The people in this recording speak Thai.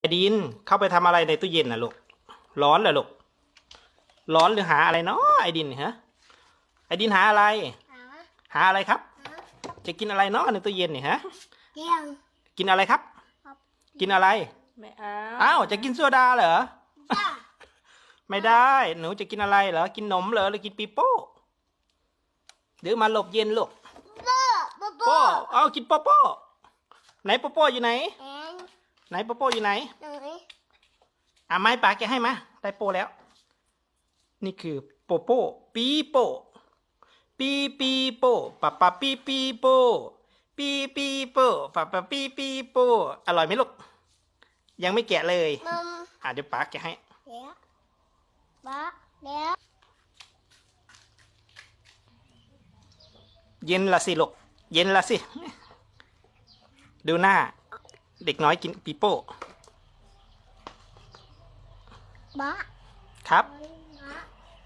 ไอดินเข้าไปทำอะไรในตู้เย็นน่ะลูก ร้อนเหรอลูก ร้อนหรือหาอะไรเนาะไอดินฮะ ไอดินหาอะไร หาหาอะไรครับหาจะกินอะไรเนาะในตู้เย็นนี่ฮะเตียงกินอะไรครับครับ กินอะไร ไม่เอาอ้าวจะกินโซดาเหรอจ้าไม่ได้ หนูจะกินอะไรเหรอ กินนมเหรอหรือกินปีโป้หรือมาหลบเย็นลูกโป้โป้โป้โป้เอากินโปโป้ไหนโปโป้อยู่ไหนแอน ไหนโปโป้อยู่ไหนหน่อยอะไม้ปากแกให้มาได้โป้แล้ว นี่คือโปโป้ปีโป้ปีปีโป้ปะปะปีปีโป้ปีปีโป้ปะปะปีปีโป้อร่อยไหมลูก ยังไม่แกะเลยนมอะเดี๋ยวปากแกะให้เดี๋ยวบ้าเดี๋ยวเย็นละสิลูก เย็นละสิ ดูหน้า เด็กน้อยกินปีโป้บ้าครับบ้า